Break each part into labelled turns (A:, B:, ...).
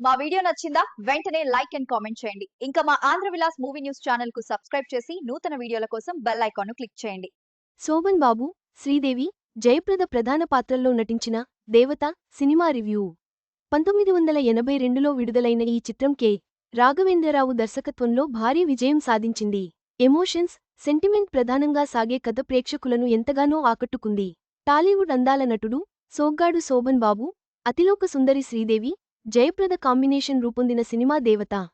A: మా వీడియో నచ్చిందా వెంటనే లైక్ అండ్ కామెంట్ చేయండి. ఇంకా మా ఆంధ్ర విలాస్ మూవీ న్యూస్ ఛానల్కు సబ్స్క్రైబ్ చేసి నూతన వీడియోల కోసం బెల్ ఐకాన్ను క్లిక్ చేయండి.
B: శోభన్ బాబు శ్రీదేవి జయప్రద ప్రధాన పాత్రల్లో నటించిన దేవత సినిమా రివ్యూ. పంతొమ్మిది వందల ఎనభై రెండులో విడుదలైన ఈ చిత్రం కె. రాఘవేంద్రరావు దర్శకత్వంలో భారీ విజయం సాధించింది. ఎమోషన్స్ సెంటిమెంట్ ప్రధానంగా సాగే కథ ప్రేక్షకులను ఎంతగానో ఆకట్టుకుంది. టాలీవుడ్ అందాల నటుడు సోగ్గాడు శోభన్ బాబు అతిలోక సుందరి శ్రీదేవి జయప్రద కాంబినేషన్ రూపొందిన సినిమా దేవత.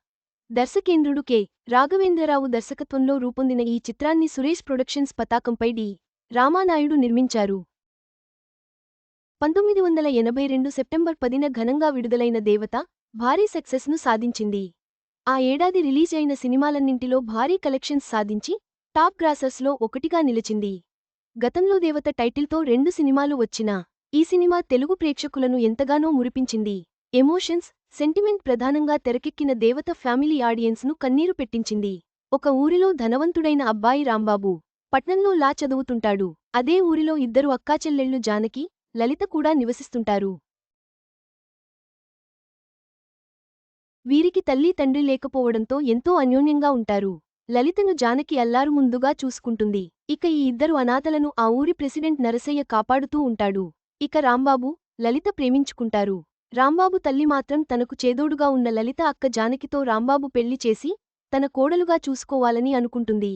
B: దర్శకేంద్రుడు కె. రాఘవేంద్రరావు దర్శకత్వంలో రూపొందిన ఈ చిత్రాన్ని సురేష్ ప్రొడక్షన్స్ పతాకంపై డి. రామానాయుడు నిర్మించారు. పంతొమ్మిది వందల ఎనభై రెండు సెప్టెంబర్ పదిన ఘనంగా విడుదలైన దేవత భారీ సక్సెస్ను సాధించింది. ఆ ఏడాది రిలీజ్ అయిన సినిమాలన్నింటిలో భారీ కలెక్షన్స్ సాధించి టాప్ గ్రాసర్స్లో ఒకటిగా నిలిచింది. గతంలో దేవత టైటిల్తో రెండు సినిమాలు వచ్చినా ఈ సినిమా తెలుగు ప్రేక్షకులను ఎంతగానో మురిపించింది. ఎమోషన్స్ సెంటిమెంట్ ప్రధానంగా తెరకెక్కిన దేవత ఫ్యామిలీ ఆడియన్స్ను కన్నీరు పెట్టించింది. ఒక ఊరిలో ధనవంతుడైన అబ్బాయి రాంబాబు పట్నంలో లా చదువుతుంటాడు. అదే ఊరిలో ఇద్దరు అక్కాచెల్లెళ్ళు జానకి లలిత కూడా నివసిస్తుంటారు. వీరికి తల్లి తండ్రి లేకపోవడంతో ఎంతో అన్యోన్యంగా ఉంటారు. లలితను జానకి అల్లారు ముందుగా చూసుకుంటుంది. ఇక ఈ ఇద్దరు అనాథలను ఆ ఊరి ప్రెసిడెంట్ నరసయ్య కాపాడుతూ ఉంటాడు. ఇక రాంబాబు లలిత ప్రేమించుకుంటారు. రాంబాబు తల్లి మాత్రం తనకు చేదోడుగా ఉన్న లలిత అక్క జానకితో రాంబాబు పెళ్ళి చేసి తన కోడలుగా చూసుకోవాలని అనుకుంటుంది.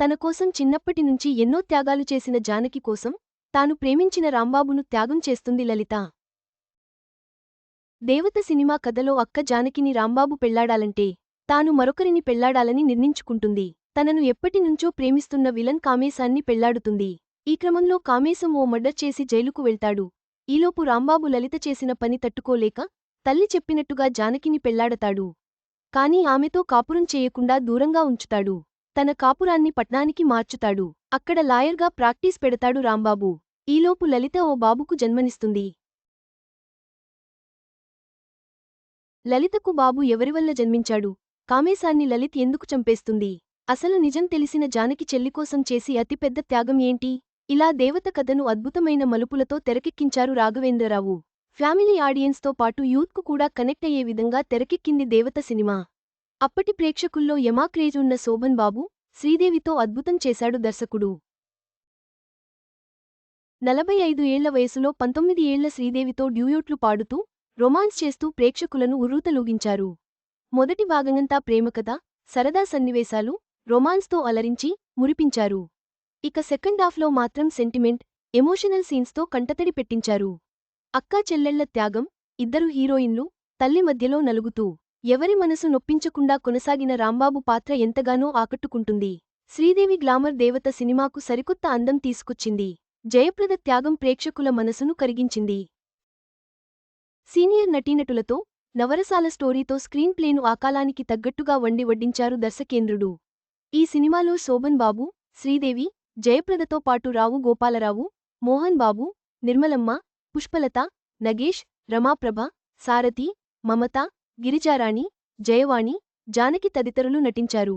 B: తన కోసం చిన్నప్పటి నుంచి ఎన్నో త్యాగాలు చేసిన జానకి కోసం తాను ప్రేమించిన రాంబాబును త్యాగం చేస్తుంది లలిత. దేవత సినిమా కథలో అక్క జానకిని రాంబాబు పెళ్ళాడాలంటే తాను మరొకరిని పెళ్ళాడాలని నిర్ణయించుకుంటుంది. తనను ఎప్పటినుంచో ప్రేమిస్తున్న విలన్ కామేశాన్ని పెళ్ళాడుతుంది. ఈ క్రమంలో కామేశం ఓ మర్డర్ చేసి జైలుకు వెళ్తాడు. ఈలోపు రాంబాబు లలిత చేసిన పని తట్టుకోలేక తల్లి చెప్పినట్టుగా జానకిని పెళ్ళాడతాడు. కాని ఆమెతో కాపురం చేయకుండా దూరంగా ఉంచుతాడు. తన కాపురాన్ని పట్నానికి మార్చుతాడు. అక్కడ లాయర్గా ప్రాక్టీస్ పెడతాడు రాంబాబు. ఈలోపు లలిత ఓ బాబుకు జన్మనిస్తుంది. లలితకు బాబు ఎవరివల్ల జన్మించాడు? కామేశాన్ని లలిత్ ఎందుకు చంపేస్తుంది? అసలు నిజం తెలిసిన జానకి చెల్లికోసం చేసి అతిపెద్ద త్యాగం ఏంటి? ఇలా దేవత కథను అద్భుతమైన మలుపులతో తెరకెక్కించారు రాఘవేంద్రరావు. ఫ్యామిలీ ఆడియన్స్తో పాటు యూత్కు కూడా కనెక్ట్ అయ్యే విధంగా తెరకెక్కింది దేవత సినిమా. అప్పటి ప్రేక్షకుల్లో యమా క్రేజ్ ఉన్న శోభన్ బాబు శ్రీదేవితో అద్భుతం చేశాడు దర్శకుడు. నలభై ఐదు ఏళ్ళ వయసులో పంతొమ్మిది ఏళ్ళ శ్రీదేవితో డ్యూయోట్లు పాడుతూ రొమాన్స్ చేస్తూ ప్రేక్షకులను ఉర్రూతలూగించారు. మొదటి భాగమంతా ప్రేమకథ సరదా సన్నివేశాలు రొమాన్స్తో అలరించి మురిపించారు. ఇక సెకండ్ హాఫ్లో మాత్రం సెంటిమెంట్ ఎమోషనల్ సీన్స్తో కంటతడి పెట్టించారు. అక్కా చెల్లెళ్ళ త్యాగం ఇద్దరు హీరోయిన్లు తల్లి మధ్యలో నలుగుతూ ఎవరి మనసు నొప్పించకుండా కొనసాగిన రాంబాబు పాత్ర ఎంతగానో ఆకట్టుకుంటుంది. శ్రీదేవి గ్లామర్ దేవత సినిమాకు సరికొత్త అందం తీసుకొచ్చింది. జయప్రద త్యాగం ప్రేక్షకుల మనసును కరిగించింది. సీనియర్ నటీనటులతో నవరసాల స్టోరీతో స్క్రీన్ ప్లేను ఆకాలానికి తగ్గట్టుగా వండి వడ్డించారు దర్శకేంద్రుడు. ఈ సినిమాలో శోభన్ బాబు శ్రీదేవి జయప్రదతో పాటు రావు గోపాలరావు మోహన్ బాబు నిర్మలమ్మ పుష్పలత నగేష్ రమాప్రభ సారథి మమత గిరిజారాణి జయవాణి జానకి తదితరులు నటించారు.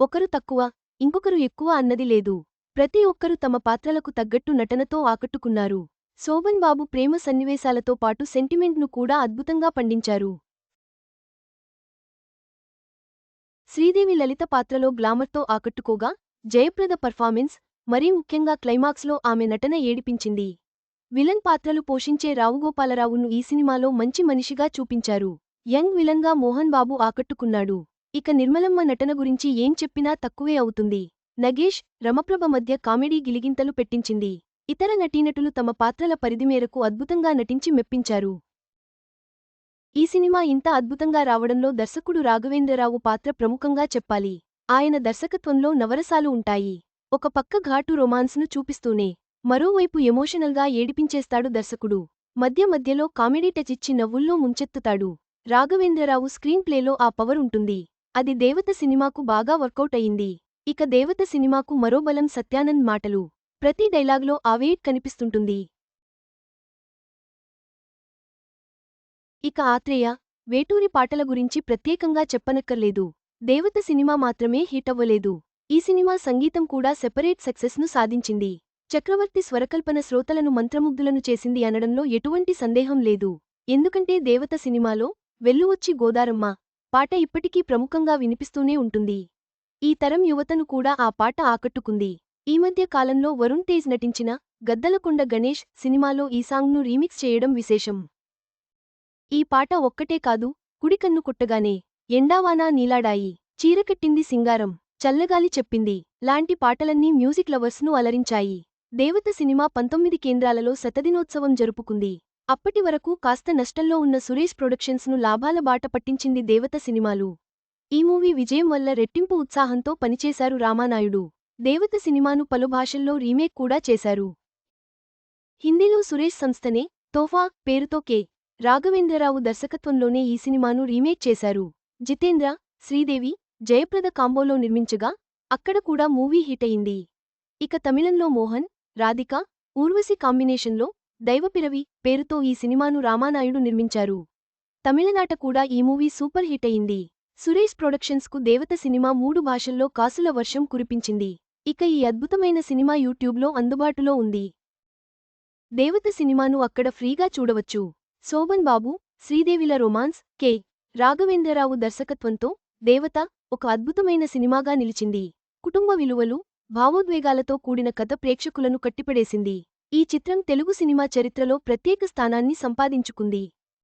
B: ఒకరు తక్కువ ఇంకొకరు ఎక్కువ అన్నది లేదు. ప్రతి ఒక్కరూ తమ పాత్రలకు తగ్గట్టు నటనతో ఆకట్టుకున్నారు. శోభన్ బాబు ప్రేమ సన్నివేశాలతో పాటు సెంటిమెంట్ను కూడా అద్భుతంగా పండించారు. శ్రీదేవి లలిత పాత్రలో గ్లామర్తో ఆకట్టుకోగా జయప్రద పర్ఫార్మెన్స్ మరీ ముఖ్యంగా క్లైమాక్స్లో ఆమె నటన ఏడిపించింది. విలన్ పాత్రలు పోషించే రావుగోపాలరావును ఈ సినిమాలో మంచి మనిషిగా చూపించారు. యంగ్ విలన్గా మోహన్ బాబు ఆకట్టుకున్నాడు. ఇక నిర్మలమ్మ నటన గురించి ఏం చెప్పినా తక్కువే అవుతుంది. నగేష్ రమప్రభ మధ్య కామెడీ గిలిగింతలు పెట్టించింది. ఇతర నటీనటులు తమ పాత్రల పరిధి మేరకు అద్భుతంగా నటించి మెప్పించారు. ఈ సినిమా ఇంత అద్భుతంగా రావడంలో దర్శకుడు రాఘవేంద్రరావు పాత్ర ప్రముఖంగా చెప్పాలి. ఆయన దర్శకత్వంలో నవరసాలు ఉంటాయి. ఒక పక్క ఘాటు రొమాన్స్ను చూపిస్తూనే మరోవైపు ఎమోషనల్గా ఏడిపించేస్తాడు దర్శకుడు. మధ్య మధ్యలో కామెడీ టచ్ ఇచ్చి నవ్వుల్లో ముంచెత్తుతాడు. రాఘవేంద్రరావు స్క్రీన్ ప్లేలో ఆ పవర్ ఉంటుంది. అది దేవత సినిమాకు బాగా వర్కౌట్ అయింది. ఇక దేవత సినిమాకు మరో బలం సత్యానంద్ మాటలు. ప్రతి డైలాగ్లో ఆవేట్ కనిపిస్తుంటుంది. ఇక ఆత్రేయ వేటూరి పాటల గురించి ప్రత్యేకంగా చెప్పనక్కర్లేదు. దేవత సినిమా మాత్రమే హిట్ అవ్వలేదు. ఈ సినిమా సంగీతం కూడా సెపరేట్ సక్సెస్ను సాధించింది. చక్రవర్తి స్వరకల్పన శ్రోతలను మంత్రముగ్ధులను చేసింది అనడంలో ఎటువంటి సందేహం లేదు. ఎందుకంటే దేవత సినిమాలో వెల్లువచ్చి గోదారమ్మ పాట ఇప్పటికీ ప్రముఖంగా వినిపిస్తూనే ఉంటుంది. ఈ తరం యువతను కూడా ఆ పాట ఆకట్టుకుంది. ఈ మధ్య కాలంలో వరుణ్ తేజ్ నటించిన గద్దలకొండ గణేష్ సినిమాలో ఈ సాంగ్ను రీమిక్స్ చేయడం విశేషం. ఈ పాట ఒక్కటే కాదు కుడికన్ను కొట్టగానే ఎండావానా నీలాడాయి చీరకట్టింది సింగారం. చల్లగాలి చెప్పింది. లాంటి పాటలన్నీ మ్యూజిక్ లవర్స్ను అలరించాయి. దేవత సినిమా పంతొమ్మిది కేంద్రాలలో శతదినోత్సవం జరుపుకుంది. అప్పటి వరకు కాస్త నష్టంలో ఉన్న సురేష్ ప్రొడక్షన్స్ను లాభాల బాట పట్టించింది దేవత సినిమాలు. ఈ మూవీ విజయం వల్ల రెట్టింపు ఉత్సాహంతో పనిచేశారు రామానాయుడు. దేవత సినిమాను పలు భాషల్లో రీమేక్ కూడా చేశారు. హిందీలో సురేష్ సంస్థనే తోఫా పేరుతో కె. రాఘవేంద్రరావు దర్శకత్వంలోనే ఈ సినిమాను రీమేక్ చేశారు. జితేంద్ర శ్రీదేవి జయప్రద కాంబోలో నిర్మించగా అక్కడ కూడా మూవీ హిట్ అయింది. ఇక తమిళంలో మోహన్ రాధిక ఊర్వశి కాంబినేషన్లో దైవపిరవి పేరుతో ఈ సినిమాను రామానాయుడు నిర్మించారు. తమిళనాట కూడా ఈ మూవీ సూపర్ హిట్ అయింది. సురేష్ ప్రొడక్షన్స్కు దేవత సినిమా మూడు భాషల్లో కాసుల వర్షం కురిపించింది. ఇక ఈ అద్భుతమైన సినిమా యూట్యూబ్లో అందుబాటులో ఉంది. దేవత సినిమాను అక్కడ ఫ్రీగా చూడవచ్చు. శోభన్ బాబు శ్రీదేవిల రొమాన్స్ కె. రాఘవేంద్రరావు దర్శకత్వంతో దేవత ఒక అద్భుతమైన సినిమాగా నిలిచింది. కుటుంబ విలువలు భావోద్వేగాలతో కూడిన కథ ప్రేక్షకులను కట్టిపడేసింది. ఈ చిత్రం తెలుగు సినిమా చరిత్రలో ప్రత్యేక స్థానాన్ని సంపాదించుకుంది.